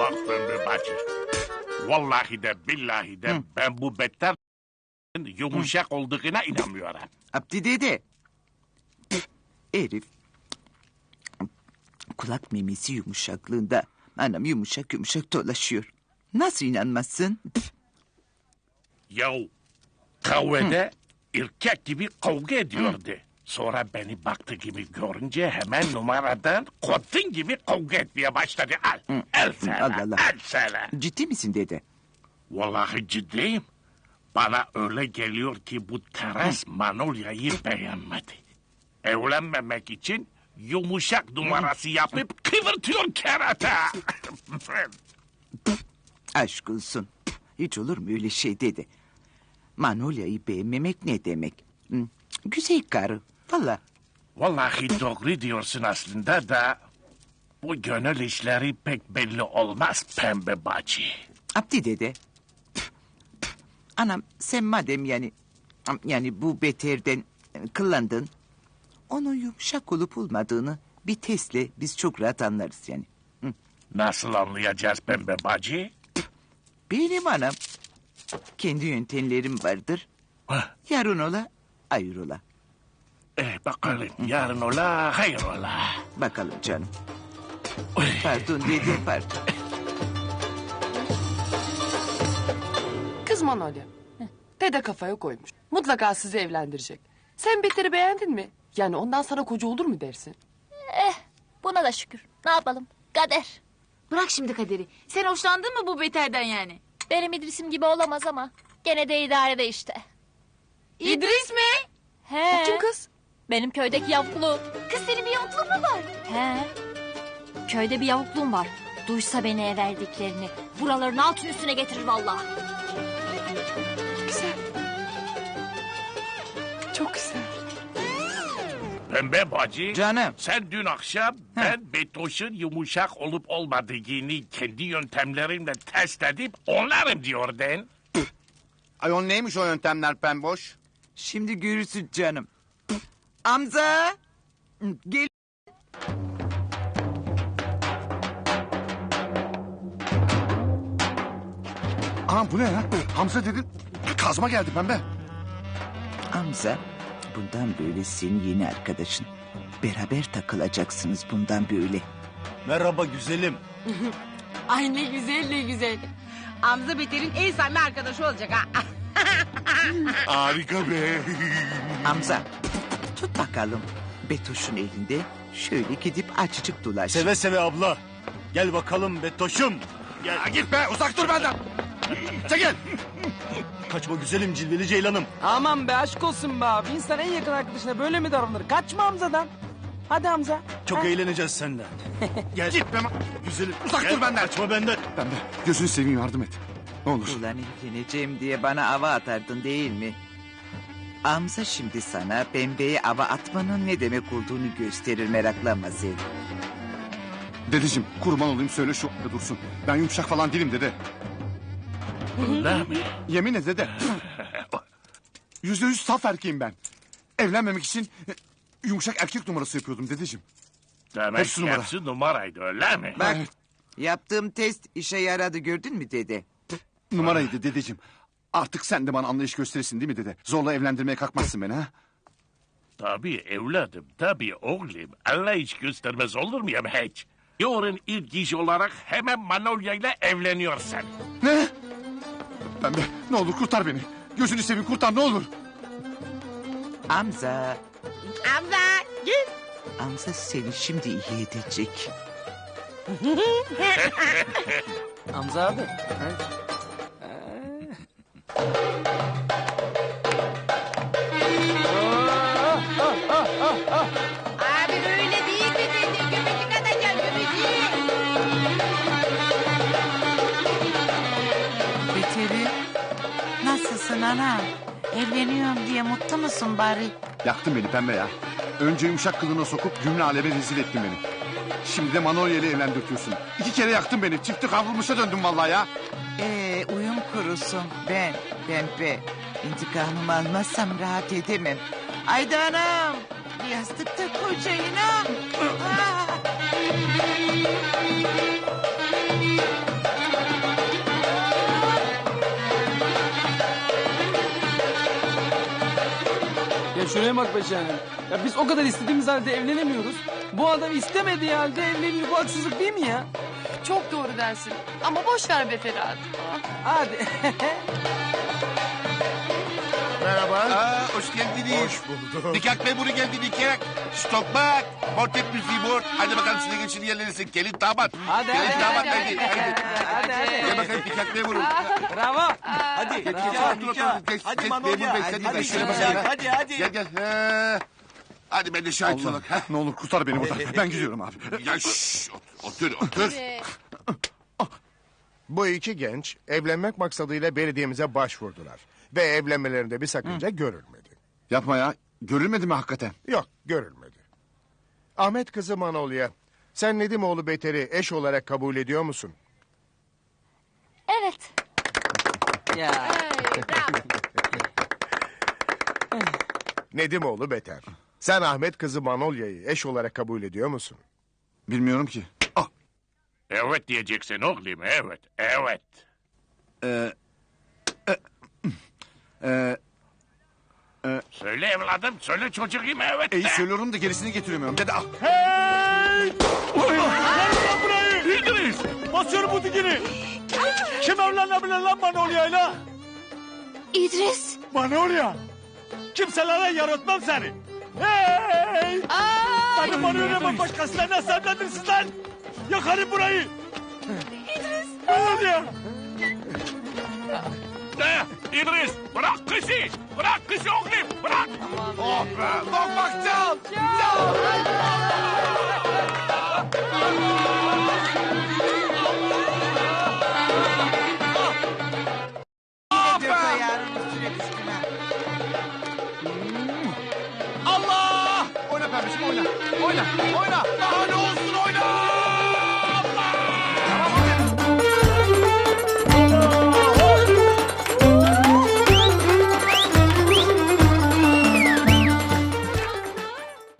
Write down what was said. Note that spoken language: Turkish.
Bak Pembe bacı. Vallahi de billahi de ben bu beter yumuşak olduğuna inanmıyorum. Abdi dede. Herif. Kulak memesi yumuşaklığında. Anam yumuşak yumuşak dolaşıyor. Nasıl inanmazsın? Yahu kahvede erkek gibi kavga ediyordu. Sonra beni baktı gibi görünce hemen numaradan kadın gibi kavga etmeye başladı. Al, al sana, Allah Allah. al sana. Ciddi misin dede? Vallahi ciddiyim. Bana öyle geliyor ki bu teras Manolya'yı beğenmedi. Evlenmemek için yumuşak numarası yapıp kıvırtıyor kerata. Aşk olsun. Hiç olur mu öyle şey dede? Manolya'yı beğenmemek ne demek? Hı, Güzel karı. Valla. Vallahi doğru diyorsun aslında da... ...bu gönül işleri pek belli olmaz pembe bacı. Abdi dede. Anam sen madem yani... Yani bu beterden e, kıllandın... ...onun yumuşak olup olmadığını bir testle biz çok rahat anlarız yani. Nasıl anlayacağız pembe bacı? Benim anam. Kendi yöntemlerim vardır. Yarın ola, ayır ola. Eh, bakalım yarın ola hayır ola. Bakalım canım. Oy. Pardon dede pardon. Kız Manolya. Dede kafaya koymuş. Mutlaka sizi evlendirecek. Sen Beter'i beğendin mi? Yani ondan sonra koca olur mu dersin? Eh buna da şükür. Ne yapalım? Kader. Bırak şimdi kaderi. Sen hoşlandın mı bu beterden yani? Benim İdris'im gibi olamaz ama. Gene de idarede işte. İdris mi? He. Kim kız? Benim köydeki yavukluğum. Kız senin bir yavukluğun mu var? He. Köyde bir yavukluğum var. Duysa beni ev verdiklerini. Buraların altın üstüne getirir vallahi. Güzel. Çok güzel. Pembe bacı. Canım. Sen dün akşam ben Betoş'un yumuşak olup olmadığını kendi yöntemlerimle test edip onlarım diyordun. Ay on neymiş o yöntemler pemboş? Şimdi görürsün canım. Amza. Gel. Anam bu ne ya? Hamza dedin. Kazma geldi pembe. Amza. Bundan böyle senin yeni arkadaşın. Beraber takılacaksınız bundan böyle. Merhaba güzelim. Ay ne güzel ne güzel. Hamza Beter'in en samimi arkadaşı olacak ha. Harika be. Amza. Tut bakalım. Betoş'un elinde şöyle gidip açıcık dolaş. Seve seve abla. Gel bakalım Betoş'um. Gel. Ya git be uzak dur benden. Çekil. Kaçma güzelim cilveli ceylanım. Aman be aşk olsun be abi. İnsan en yakın arkadaşına böyle mi davranır? Kaçma Hamza'dan. Hadi Hamza. Çok eğleneceğiz senden. Gel. Git be. ma- Güzelim. Uzak Gel, dur benden. Kaçma benden. Pembe gözünü seveyim yardım et. Ne olur. Ulan evleneceğim diye bana ava atardın değil mi? Amza şimdi sana pembeye ava atmanın ne demek olduğunu gösterir meraklanma sen. Dedeciğim kurban olayım söyle şu anda dursun. Ben yumuşak falan değilim dede. Öyle mi? Yemin et dede. Yüzde yüz saf erkeğim ben. Evlenmemek için e, yumuşak erkek numarası yapıyordum dedeciğim. Demek Hepsi numara. hepsi numaraydı öyle mi? Bak yaptığım test işe yaradı gördün mü dede? Numaraydı dedeciğim. Artık sen de bana anlayış gösterirsin değil mi dede? Zorla evlendirmeye kalkmazsın beni ha? Tabii evladım, tabii oğlum. Allah hiç göstermez olur muyum hiç? Yarın ilk iş olarak hemen Manolya ile evleniyorsun. Ne? Pembe ne olur kurtar beni. Gözünü seveyim kurtar ne olur. Amza, Hamza gel. Amza seni şimdi iyi edecek. Hamza abi. Abi öyle değil mi dedi. Göbecik atacağım göbecik. Beteri, nasılsın ana? Evleniyorum diye mutlu musun bari? Yaktın beni pembe ya. Önce yumuşak kılığına sokup cümle aleme rezil ettin beni. Şimdi de Manolya ile evlendirtiyorsun. İki kere yaktın beni. Çifti kavrulmuşa döndüm vallahi ya. Ee, uyum kurusun ben pembe. İntikamımı almazsam rahat edemem. Ayda anam yastıkta koca inan. Ah! Ya şuraya bak be Şahanem. Ya biz o kadar istediğimiz halde evlenemiyoruz. Bu adam istemediği halde evleniyor. Bu haksızlık değil mi ya? Çok doğru dersin. Ama boş ver be Ferhat. Hadi. Merhaba. Aa, hoş geldiniz. Hoş bulduk. Nikah memuru geldi nikah. Stop bak. Mortet müziği mor. Hadi bakalım size geçin yerlerinize. Gelin damat. Hadi, Gelin hadi, damat hadi, hadi. Hadi. Hadi hadi. Gel bakayım nikah memuru. Bravo. Hadi. Geç, Hadi Manolya. memur bey, sen de Hadi ben şöyle bakayım. Hadi hadi. Gel gel. He. Hadi ben de şahit Allah olarak. ha. ne olur kurtar beni buradan. Ben gidiyorum abi. Ya şşş. Otur otur. Bu iki genç evlenmek maksadıyla belediyemize başvurdular. Ve evlenmelerinde bir sakınca görülmedi. Yapma ya. Görülmedi mi hakikaten? Yok görülmedi. Ahmet kızı Manolya. Sen Nedimoğlu Beter'i eş olarak kabul ediyor musun? Evet. Ya. Nedimoğlu Beter. Sen Ahmet kızı Manolya'yı eş olarak kabul ediyor musun? Bilmiyorum ki. Evet diyeceksin oğlum evet evet. Ee, e, e, Söyle evladım söyle çocuğum evet iyi de. söylüyorum da gerisini getiremiyorum. Dede ah. Hey! Lan burayı! İdris. Basıyorum bu dikini. Kim evlenebilir lan Manolya'yla? İdris. Manolya! Kimselere yaratmam seni. Hey! Beni Manolya'nın başkasına nasıl evlendirsiniz lan? Yakarım burayı. İdris! Manolya! De, İdris bırak kızı. Bırak kızı oğlum bırak. Oh be. Bak bak çal. Dört